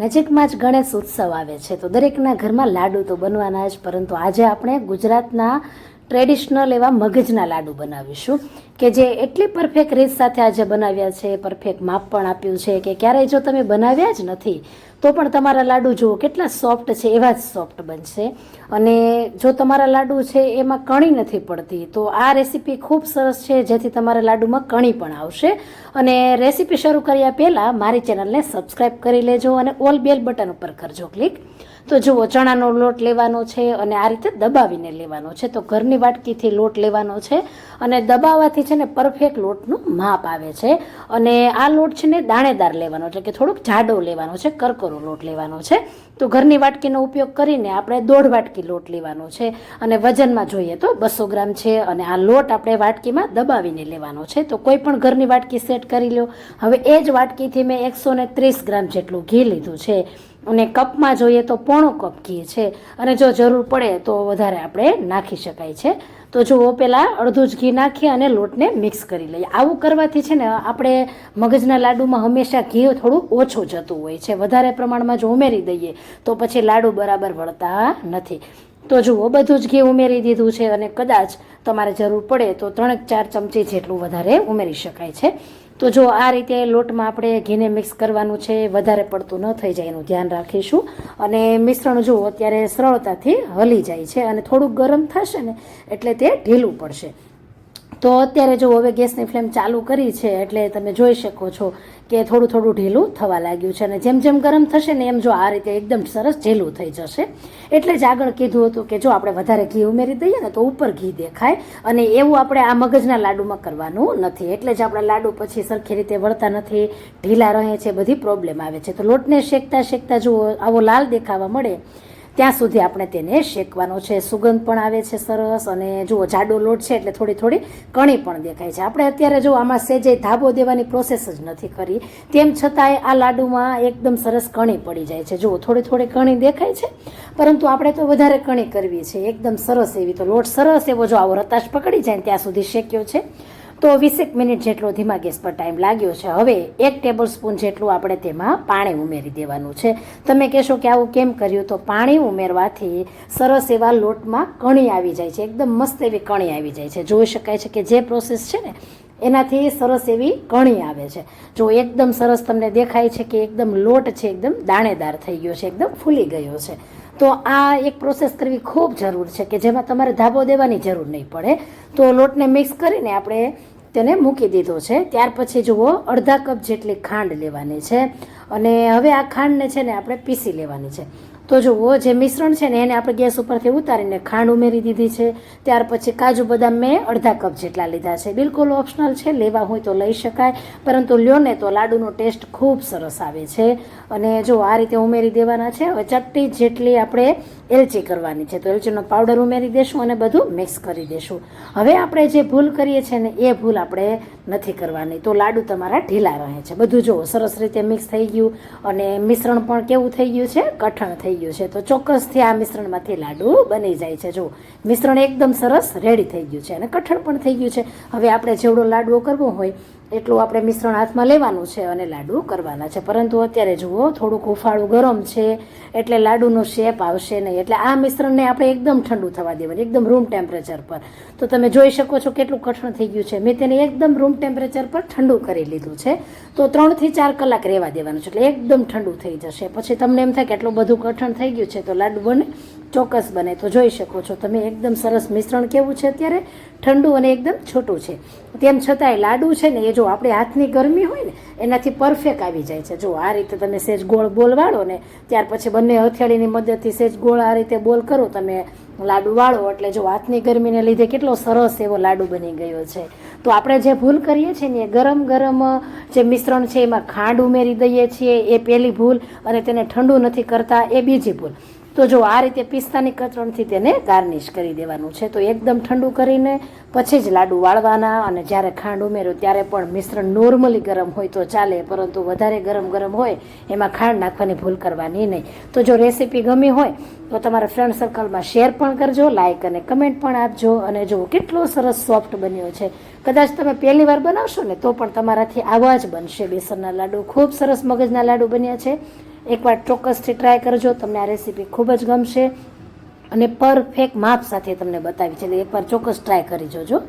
નજીકમાં જ ગણેશ ઉત્સવ આવે છે. તો દરેકના ઘરમાં લાડુ તો બનવાના જ, પરંતુ આજે આપણે ગુજરાતના ટ્રેડિશનલ એવા મગજના લાડુ બનાવીશું. કે જે એટલી પરફેક્ટ રીત સાથે આજે બનાવ્યા છે પરફેક્ટ માપ પણ આપ્યું છે કે ક્યારેય જો તમે બનાવ્યા જ નથી તો પણ તમારા લાડુ જુઓ, કેટલા સોફ્ટ છે, એવા જ સોફ્ટ બનશે. અને જો તમારા લાડુ છે, એમાં કણી નથી પડતી, તો આ રેસીપી ખૂબ સરસ છે, જેથી તમારા લાડુમાં કણી પણ આવશે. અને રેસીપી શરૂ કર્યા પહેલાં મારી ચેનલને સબસ્ક્રાઈબ કરી લેજો અને ઓલ બેલ બટન ઉપર કરજો ક્લિક તો જુઓ, ચણાનો લોટ લેવાનો છે અને આ રીતે દબાવીને લેવાનો છે. તો ઘરની વાટકીથી લોટ લેવાનો છે અને દબાવવાથી છે ને પરફેક્ટ લોટનું માપ આવે છે. અને આ લોટ છે ને દાણેદાર લેવાનો, એટલે કે થોડોક જાડો લેવાનો છે કરકરો લોટ લેવાનો છે. તો ઘરની વાટકીનો ઉપયોગ કરીને આપણે દોઢ વાટકી લોટ લેવાનો છે અને વજનમાં જોઈએ તો બસો ગ્રામ છે અને આ લોટ આપણે વાટકીમાં દબાવીને લેવાનો છે. તો કોઈ પણ ઘરની વાટકી સેટ કરી લો. હવે એ જ વાટકીથી મેં એકસો ત્રીસ ગ્રામ જેટલું ઘી લીધું છે. અને કપમાં જોઈએ તો પોણો કપ ઘી છે. અને જો જરૂર પડે તો વધારે આપણે નાખી શકાય છે. તો જુઓ પહેલાં અડધું જ ઘી નાખી અને લોટને મિક્સ કરી લઈએ. આવું કરવાથી છે ને, આપણે મગજના લાડુમાં હંમેશા ઘી થોડું ઓછું જતું હોય છે. વધારે પ્રમાણમાં જો ઉમેરી દઈએ, તો પછી લાડુ બરાબર વળતા નથી. તો જુઓ, બધું જ ઘી ઉમેરી દીધું છે અને કદાચ તમારે જરૂર પડે તો ત્રણ ચાર ચમચી જેટલું વધારે ઉમેરી શકાય છે. તો જો આ રીતે લોટમાં આપણે ઘીને મિક્સ કરવાનું છે, વધારે પડતું ન થઈ જાય એનું ધ્યાન રાખીશું. અને મિશ્રણ જુઓ, અત્યારે સરળતાથી હલી જાય છે અને થોડુંક ગરમ થશે ને, એટલે તે ઢીલું પડશે. તો અત્યારે જો હવે ગેસની ફ્લેમ ચાલુ કરી છે, એટલે તમે જોઈ શકો છો કે થોડું થોડું ઢીલું થવા લાગ્યું છે અને જેમ જેમ ગરમ થશે ને એમ જો આ રીતે એકદમ સરસ ઢીલું થઈ જશે. એટલે જ આગળ કીધું હતું કે જો આપણે વધારે ઘી ઉમેરી દઈએ ને તો ઉપર ઘી દેખાય અને એવું આપણે આ મગજના લાડુમાં કરવાનું નથી. એટલે જ આપણા લાડુ પછી સરખી રીતે વળતા નથી, ઢીલા રહે છે, બધી પ્રોબ્લેમ આવે છે. તો લોટને શેકતા શેકતા જો આવો લાલ દેખાવા મળે ત્યાં સુધી આપણે તેને શેકવાનો છે. સુગંધ પણ આવે છે સરસ અને જુઓ, જાડો લોટ છે એટલે થોડી થોડી કણી પણ દેખાય છે. આપણે અત્યારે જો આમાં સેજે ધાબો દેવાની પ્રોસેસ જ નથી કરી. તેમ છતાંય આ લાડુમાં એકદમ સરસ કણી પડી જાય છે. જુઓ, થોડી થોડી કણી દેખાય છે. પરંતુ આપણે તો વધારે કણી કરવી છે. એકદમ સરસ એવી તો લોટ સરસ એવો જો આવો રતાશ પકડી જાય ત્યાં સુધી શેક્યો છે. તો વીસેક મિનિટ જેટલો ધીમા ગેસ પર ટાઈમ લાગ્યો છે. હવે એક ટેબલ સ્પૂન જેટલું આપણે તેમાં પાણી ઉમેરી દેવાનું છે. તમે કહેશો કે આવું કેમ કર્યું? તો પાણી ઉમેરવાથી સરસ એવા લોટમાં કણી આવી જાય છે. એકદમ મસ્ત એવી કણી આવી જાય છે. જોઈ શકાય છે કે જે પ્રોસેસ છે ને, એનાથી સરસ એવી કણી આવે છે. જો એકદમ સરસ તમને દેખાય છે કે એકદમ લોટ છે, એકદમ દાણેદાર થઈ ગયો છે, એકદમ ફૂલી ગયો છે. તો આ એક પ્રોસેસ કરવી ખૂબ જરૂર છે કે જેમાં તમારે ધાબો દેવાની જરૂર નહીં પડે. તો લોટને મિક્સ કરીને આપણે તેને મૂકી દીધો છે. ત્યાર પછી જુઓ, અડધા કપ જેટલી ખાંડ લેવાની છે. અને હવે આ ખાંડને છે ને આપણે પીસી લેવાની છે. તો જુઓ, જે મિશ્રણ છે ને, એને આપણે ગેસ ઉપરથી ઉતારીને ખાંડ ઉમેરી દીધી છે. ત્યાર પછી કાજુ બદામ મેં અડધા કપ જેટલા લીધા છે. બિલકુલ ઓપ્શનલ છે, લેવા હોય તો લઈ શકાય. પરંતુ લ્યો ને તો લાડુનો ટેસ્ટ ખૂબ સરસ આવે છે. અને જો આ રીતે ઉમેરી દેવાના છે, હવે ચપટી જેટલી આપણે એલચી કરવાની છે. તો એલચીનો પાવડર ઉમેરી દેશું અને બધું મિક્સ કરી દેશું. હવે આપણે જે ભૂલ કરીએ છીએ ને, એ ભૂલ આપણે નથી કરવાની. તો લાડુ તમારા ઢીલા રહે છે. બધું જુઓ, સરસ રીતે મિક્સ થઈ ગયું. અને મિશ્રણ પણ કેવું થઈ ગયું છે? કઠણ થઈ ગયું છે. તો ચોક્કસથી આ મિશ્રણમાંથી લાડુ બની જાય છે. જો મિશ્રણ એકદમ સરસ રેડી થઈ ગયું છે અને કઠણ પણ થઈ ગયું છે. હવે આપણે જેવડો લાડવો કરવો હોય એટલું આપણે મિશ્રણ હાથમાં લેવાનું છે અને લાડુ કરવાના છે. પરંતુ અત્યારે જુઓ, થોડુંક હુફાળું ગરમ છે, એટલે લાડુનો શેપ આવશે નહીં. એટલે આ મિશ્રણને આપણે એકદમ ઠંડુ થવા દેવાનું, એકદમ રૂમ ટેમ્પરેચર પર. તો તમે જોઈ શકો છો કેટલું કઠણ થઈ ગયું છે. મેં તેને એકદમ રૂમ ટેમ્પરેચર પર ઠંડુ કરી લીધું છે. તો ત્રણથી ચાર કલાક રહેવા દેવાનું છે, એટલે એકદમ ઠંડુ થઈ જશે. પછી તમને એમ થાય કે એટલું બધું કઠણ થઈ ગયું છે, તો લાડુ બને. ચોક્કસ બને. તો જોઈ શકો છો તમે એકદમ સરસ મિશ્રણ કેવું છે અત્યારે? ઠંડુ અને એકદમ છોટું છે. તેમ છતાંય લાડુ છે ને, એ જો આપણે હાથની ગરમી હોય ને, એનાથી પરફેક્ટ આવી જાય છે. જો આ રીતે તમે સેજ ગોળ બોલ વાળો ને, ત્યાર પછી બંને હથેળીની મદદથી સેજ ગોળ આ રીતે બોલ કરો, તમે લાડુ વાળો. એટલે જો હાથની ગરમીને લીધે કેટલો સરસ એવો લાડુ બની ગયો છે. તો આપણે જે ભૂલ કરીએ છીએ ને ગરમ ગરમ જે મિશ્રણ છે, એમાં ખાંડ ઉમેરી દઈએ છીએ, એ પહેલી ભૂલ અને તેને ઠંડુ નથી કરતા, એ બીજી ભૂલ. તો જો આ રીતે પિસ્તાની કતરણથી તેને ગાર્નિશ કરી દેવાનું છે, તો એકદમ ઠંડુ કરીને પછી જ લાડુ વાળવાના અને જ્યારે ખાંડ ઉમેરો ત્યારે પણ મિશ્રણ નોર્મલી ગરમ હોય તો ચાલે, પરંતુ વધારે ગરમ ગરમ હોય એમાં ખાંડ નાખવાની ભૂલ કરવાની નહીં. તો જો રેસીપી ગમી હોય તો તમારા ફ્રેન્ડ સર્કલમાં શેર પણ કરજો લાઇક અને કમેન્ટ પણ આપજો અને જો કેટલો સરસ સોફ્ટ બન્યો છે. કદાચ તમે પહેલી વાર બનાવશો ને તો પણ તમારાથી આવા જ બનશે. બેસનના લાડુ ખૂબ સરસ મગજના લાડુ બન્યા છે. એકવાર ચોક્કસથી ટ્રાય કરજો, તમને આ રેસીપી ખૂબ જ ગમશે. અને પરફેક્ટ માપ સાથે તમને બતાવી છે. એટલે એકવાર ચોક્કસ ટ્રાય કરી જોજો.